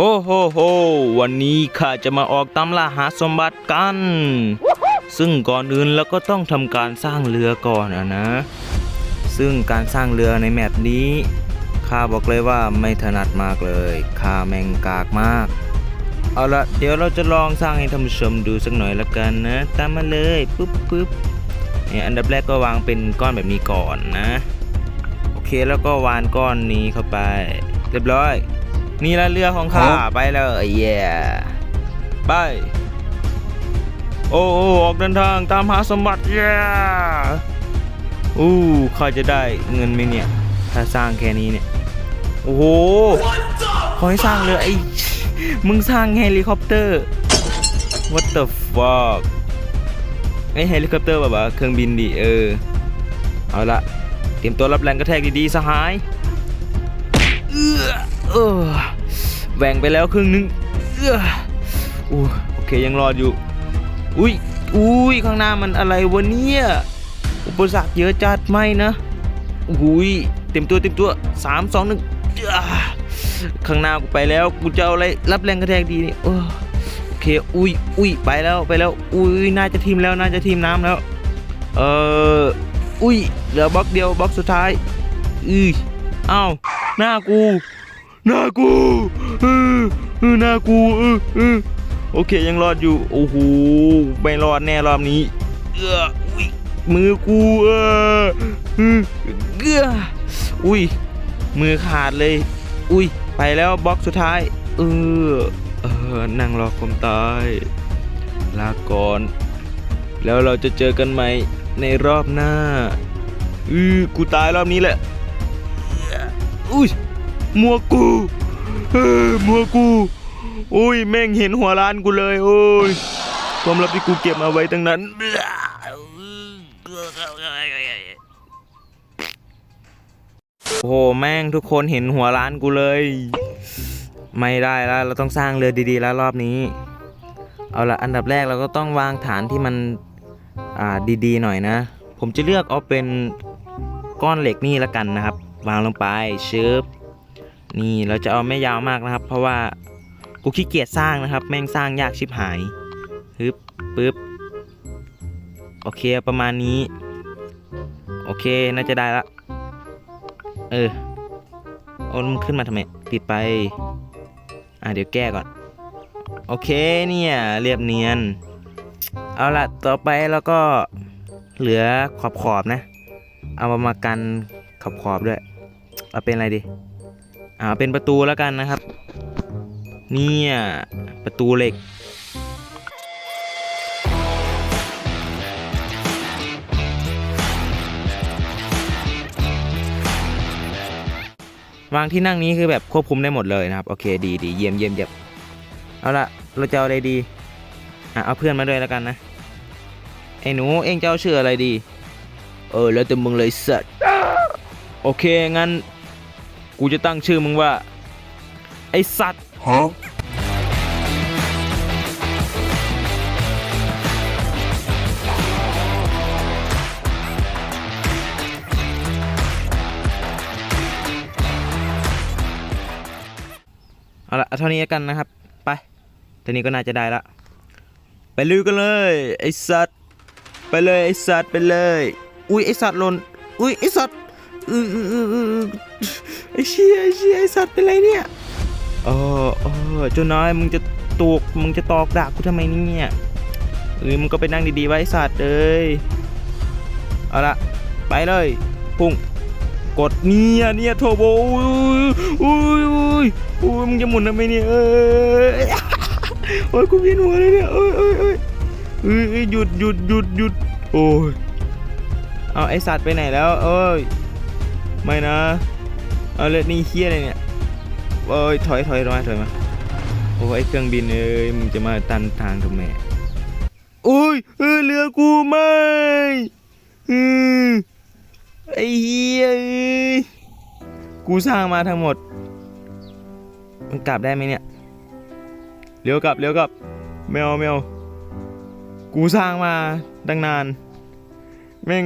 โอ้โหโหวันนี้ข้าจะมาออกตามล่าหาสมบัติกัน ซึ่งก่อนอื่นเราก็ต้องทำการสร้างเรือก่อนอะนะ ซึ่งการสร้างเรือในแมปนี้ข้าบอกเลยว่าไม่ถนัดมากเลยข้าแมงกากมาก เอาละเดี๋ยวเราจะลองสร้างให้ท่านผู้ชมดูสักหน่อยละกันนะ ตามมาเลยปุ๊บปุ๊บเนี่ยอันดับแรกก็วางเป็นก้อนแบบนี้ก่อนนะ โอเคแล้วก็วานก้อนนี้เข้าไป เรียบร้อย นี่ละเรือของข้าไปเลยเย่ไป โอ้โอ้ออกเดินทางตามหาสมบัติเย่อู้ข้าจะได้เงินไหมเนี่ย ถ้าสร้างแค่นี้เนี่ย โอ้โหขอให้สร้างเรือไอ้มึงสร้างเฮลิคอปเตอร์ what the fuck ไอเฮลิคอปเตอร์แบบว่าเครื่องบินดิเออ เอาละเตรียมตัวรับแรงกระแทกดีๆสหายเอื้ อเออแหว่งไปแล้วครึ่งนึงเอออู้โอเคยังรอดอยู่ อุ้ยอุ้ยข้างหน้ามันอะไรวะเนี่ยอุปสรรคเยอะจัดไม่นะอุ้ยเต็มตัวเต็มตัวสามสองหนึ่งข้างหน้ากูไปแล้วกูจะเอาอะไรรับแรงกระแทกดีนี่เอโอเคอุ้ยอุ้ยไปแล้วไปแล้วอุ้ยน่าจะทีมแล้วน่าจะทีมน้ำแล้วเอออุ้ยเหลือบล็อกเดียวบล็อกสุดท้ายอืออ้าวหน้ากู หน้ากูเออเออหน้ากูเออเออโอเคยังรอดอยู่โอ้โหไม่รอดแน่รอบนี้เอออุ้ยมือกูเออเออเกืออุ้ยมือขาดเลย อุ้ยไปแล้วบล็อกสุดท้ายเออเออนั่งรอความตายลาก่อน แล้วเราจะเจอกันใหม่ในรอบหน้าอือกูตายรอบนี้แหละอุ้ย มัวกูเออมัวกูโอ้ยแม่งเห็นหัวร้านกูเลยโอ้ยความลับที่กูเก็บมาไว้ตั้งนั้นโอ้โหแม่งทุกคนเห็นหัวร้านกูเลย ไม่ได้แล้วเราต้องสร้างเรือดีๆแล้วรอบนี้ เอาละอันดับแรกเราก็ต้องวางฐานที่มันอ่าดีๆหน่อยนะ ผมจะเลือกเอาเป็นก้อนเหล็กนี่ละกันนะครับ วางลงไปชึบ นี่เราจะเอาไม่ยาวมากนะครับ เพราะว่ากูขี้เกียจสร้างนะครับ แม่งสร้างยากชิบหายฮึบปึ๊บโอเคประมาณนี้ โอเคน่าจะได้ละ เออโอ้มันขึ้นมาทำไมปิดไป อะเดี๋ยวแก้ก่อน โอเคเนี่ยเรียบเนียน เอาละต่อไปแล้วก็เหลือขอบขอบนะ เอามามากันขอบขอบด้วย เอาเป็นอะไรดี อ่าเป็นประตูแล้วกันนะครับ เนี่ยประตูเหล็กวางที่นั่งนี้คือแบบควบคุมได้หมดเลยนะครับ โอเคดีดีเยี่ยมเยี่ยมเยี่ยมเอาละเราจะเอาอะไรดีอะเอาเพื่อนมาด้วยแล้วกันนะไอ้หนูเองจะเอาชื่ออะไรดี เออแล้วแต่มึงเลยสัตว์โอเคงั้น กูจะตั้งชื่อมึงว่า ไอสัตว์ Huh? เอาละเอาเท่านี้แล้วกันนะครับ ไปเท่านี้ก็น่าจะได้ละไปลือกันเลย ไอสัตว์ ไปเลยไอสัตว์ไปเลย อุ้ยไอสัตว์หล่นอุ้ยไอสัตว์อืออืออืออือ ไอเชี่ยไอเชี่ยไอสัตว์เป็นไรเนี่ยเออเออเจ้าน้อยมึงจะตกมึงจะตอกด่ากูทำไมเนี่ยเออมึงก็ไปนั่งดีๆไว้ไอ้สัตว์เอ้ยเอาละไปเลยพุ่งกดเนี่ยเนี่ยโทโบอุ้ยอุ้ยอุ้ยอุ้ยมึงจะหมุนทำไมเนี่ยเอ้ยโอ้ยกูเวียนหัวเลยเนี่ยเอ้ยเอ้ยเอ้ยเอ้ยเอ้ยหยุดหยุดหยุดหยุดโอ้ยเอาไอสัตว์ไปไหนแล้วเอ้ยไม่นะ เอาเลยนี่เฮี้ยอะไรเนี่ยเอ้ยถอยถอยถอยถอยมาโอ้ยไอเครื่องบินเอ้ยมึงจะมาตันทางทำไมโอ้ยเออเรือกูไม่อืมไอ้เหี้ยเอ้ยกูสร้างมาทั้งหมด มันกลับได้ไหมเนี่ยเลี้ยวกลับเลี้ยวกลับแมวแมวกูสร้างมาตั้งนานแม่ง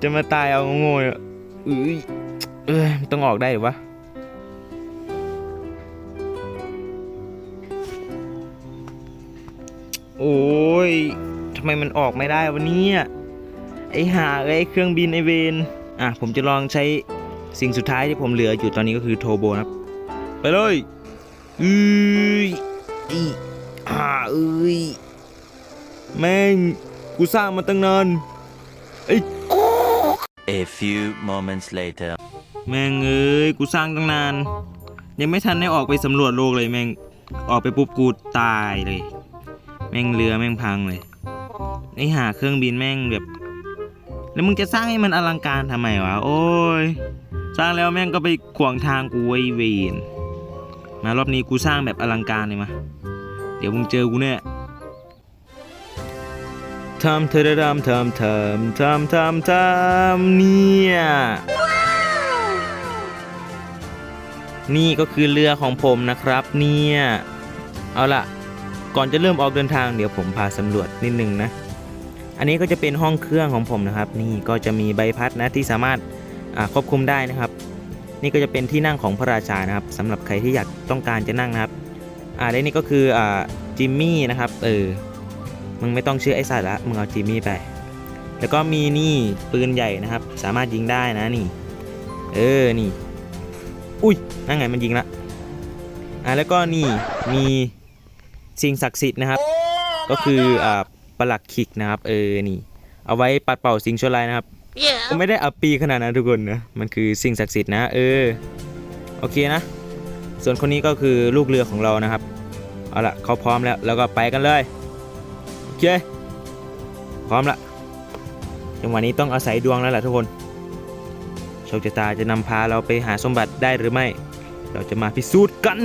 จะมาตายเอาโง่ๆอะเอ้ย เอ้ยต้องออกได้หรือวะโอ้ยทำไมมันออกไม่ได้วันนี้ไอหาไอเครื่องบินไอเวนอะผมจะลองใช้สิ่งสุดท้ายที่ผมเหลืออยู่ตอนนี้ก็คือโทโบครับ ไปเลยอืออีห่าเอ้ยแม่งกูสร้างมาตั้งนานไอ้ A few moments later แม่งเอ้ยกูสร้างตั้งนาน ยังไม่ทันได้ออกไปสำรวจโลกเลยแม่งออกไปปุ๊บกูตายเลย แม่งเรือแม่งพังเลยไอหาเครื่องบินแม่งแบบ แล้วมึงจะสร้างให้มันอลังการทำไมวะโอ้ยสร้างแล้วแม่งก็ไปขวางทางกูไว้เวนมารอบนี้กูสร้างแบบอลังการเลยมาเดี๋ยวมึงเจอกูแน่ทำเธอทำทำทำทำทำทำเนี่ย นี่ก็คือเรือของผมนะครับ เนี่ย เอาล่ะ ก่อนจะเริ่มออกเดินทางเดี๋ยวผมพาสำรวจนิดนึงนะ อันนี้ก็จะเป็นห้องเครื่องของผมนะครับ นี่ก็จะมีใบพัดนะที่สามารถควบคุมได้นะครับ นี่ก็จะเป็นที่นั่งของพระราชานะครับสำหรับใครที่อยากต้องการจะนั่งนะครับ อ่าและนี่ก็คืออ่าจิมมี่นะครับ เออ มึงไม่ต้องชื่อไอ้สัตว์ละมึงเอาจิมมี่ไป แล้วก็มีนี่ปืนใหญ่นะครับ สามารถยิงได้นะนี่ เออ นี่ อุ้ยนั่นไงมันยิงละอ่าแล้วก็นี่มีสิ่งศักดิ์สิทธิ์นะครับ ก็คืออ่าปลักขิกนะครับ เออนี่ เอาไว้ปัดเป่าสิ่งชั่วร้ายนะครับก็ไม่ได้อัปปีขนาดนั้นทุกคนนะมันคือสิ่งศักดิ์สิทธิ์นะ เออโอเคนะ ส่วนคนนี้ก็คือลูกเรือของเรานะครับเอาละเขาพร้อมแล้วแล้วก็ไปกันเลยโอเคพร้อมละจังหวะนี้ต้องอาศัยดวงแล้วล่ะทุกคน โชคชะตาจะนำพาเราไปหาสมบัติได้หรือไม่ เราจะมาพิสูจน์กัน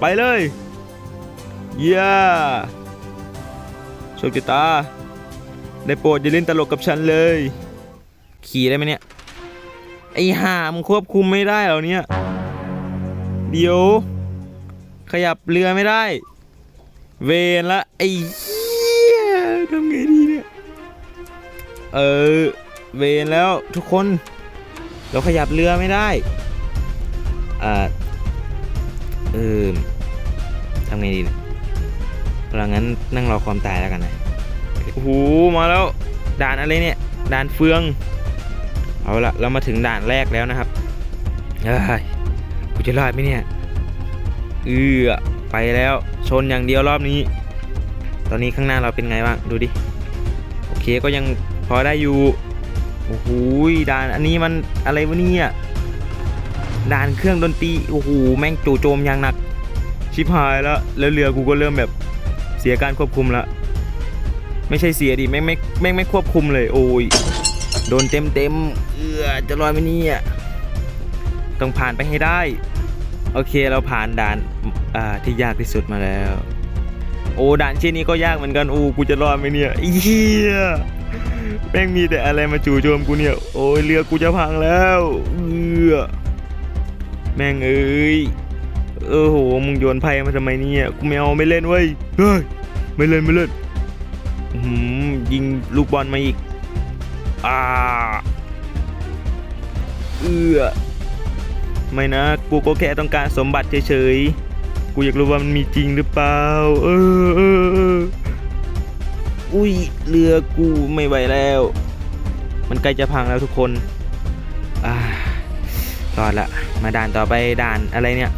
ไปเลยเย้โชคชะตา ได้โปรดอย่าเล่นตลกกับฉันเลย ขี่ได้ไหมเนี่ย ไอ้ห่ามึงควบคุมไม่ได้เหรอเนี่ย เดี๋ยว ขยับเรือไม่ได้ เวนละไอ้เหี้ยทำไงดีเนี่ย เออ เวนแล้วทุกคน เราขยับเรือไม่ได้อ่าเออทำไงดีเรางั้นนั่งรอความตายแล้วกันนะโอ้โหมาแล้วด่านอะไรเนี่ยด่านเฟือง เอาละเรามาถึงด่านแรกแล้วนะครับเฮ้ยกูจะรอดไหมเนี่ยเอือไปแล้วชนอย่างเดียวรอบนี้ ตอนนี้ข้างหน้าเราเป็นไงบ้างดูดิโอเคก็ยังพอได้อยู่ โอ้โหด่านอันนี้มันอะไรวะเนี่ยด่านเครื่องดนตรีโอ้โหแม่งจู่โจมอย่างหนัก ชิบหายแล้ว แล้วเรือกูก็เริ่มแบบเสียการควบคุมละไม่ใช่เสียดิแม่งไม่แม่งไม่ควบคุมเลย โอ้ยโดนเต็มเต็มเออจะลอยไหมเนี่ยต้องผ่านไปให้ได้ โอเคเราผ่านด่านอ่าที่ยากที่สุดมาแล้ว โอ้ด่านเช่นนี้ก็ยากเหมือนกันโอ้กูจะรอดไหมเนี่ยเฮีย แม่งมีแต่อะไรมาจู่โจมกูเนี่ย โอ้ยเรือกูจะพังแล้วเออแม่งเอ้ยเออโหมึงโยนไพ่มาทำไมเนี่ยกูไม่เอาไม่เล่นเว้ยเฮ้ยไม่เล่นไม่เล่นหือยิงลูกบอลมาอีกอ่าเอือไม่นะกูก็แค่ต้องการสมบัติเฉยๆกูอยากรู้ว่ามันมีจริงหรือเปล่า เออเอุ้ยเรือกูไม่ไหวแล้ว มันใกล้จะพังแล้วทุกคนอ่ารอดละ มาด่านต่อไปด่านอะไรเนี่ย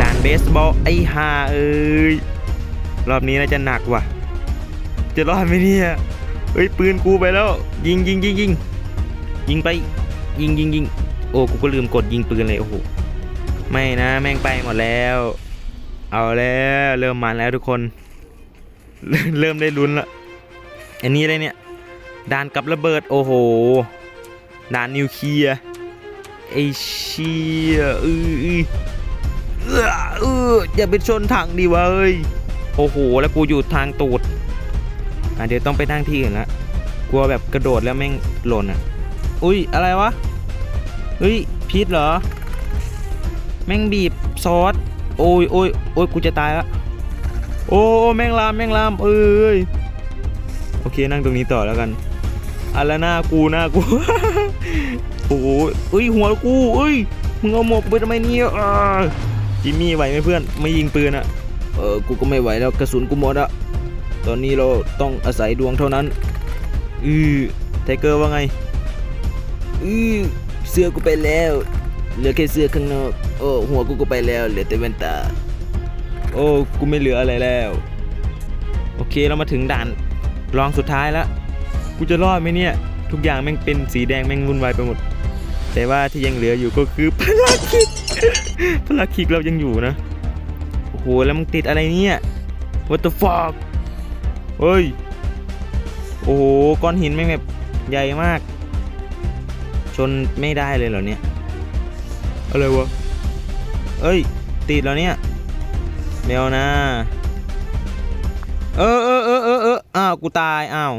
ด่านเบสบอลไอ้ห่าเอ้ย รอบนี้น่าจะหนักว่ะ จะรอดไหมเนี่ยเฮ้ยปืนกูไปแล้ว ยิงยิงยิงยิงยิงไป ยิงยิงยิงโอ้กูก็ลืมกดยิงปืนเลยโอ้โหไม่นะแม่งไปหมดแล้ว เอาแล้วเริ่มมันแล้วทุกคน เริ่มได้ลุ้นละอันนี้อะไรเนี่ยด่านกับระเบิดโอ้โหด่านนิวเคลียร์ไอเชียเออเออเออเอออย่าไปชนถังดิวะเอ้ยโอ้โหแล้วกูอยู่ทางตูดอะเดี๋ยวต้องไปนั่งที่อื่นละกลัวแบบกระโดดแล้วแม่งหล่นอะ อุ้ยอะไรวะเฮ้ยพิษเหรอ แม่งบีบซอสโอ้ยโอ้ยโอ้ยกูจะตายละ โอ้แมงลามแมงลามเอ้ยโอเคนั่งตรงนี้ต่อแล้วกันอะแล้วหน้ากูหน้ากูโอ้โหเอ้ยหัวกูเอ้ยมึงเอาหมวกไปทำไมเนี่ยจิมมี่ไหวไหมเพื่อนไม่ยิงปืนอะเออกูก็ไม่ไหวแล้วกระสุนกูหมดอะตอนนี้เราต้องอาศัยดวงเท่านั้นอือไทเกอร์ว่าไงอือเสื้อกูไปแล้ว เหลือแค่เสื้อข้างนอกโอ้หัวกูก็ไปแล้วเหลือแต่แว่นตา โอ้กูไม่เหลืออะไรแล้ว โอเคเรามาถึงด่านรองสุดท้ายแล้ว กูจะรอดไหมเนี่ย ทุกอย่างแม่งเป็นสีแดงแม่งวุ่นวายไปหมด แต่ว่าที่ยังเหลืออยู่ก็คือพลังคิกพลังคิกเรายังอยู่นะ โอ้โหแล้วมึงติดอะไรเนี่ย What the fuck เฮ้ย โอ้โหก้อนหินแม่งแบบใหญ่มาก ชนไม่ได้เลยเหรอเนี่ย อะไรวะ เอ้ย ติดแล้วเนี่ย แมวนะ เออเออเออเออเอออ้าว กูตาย อ้าว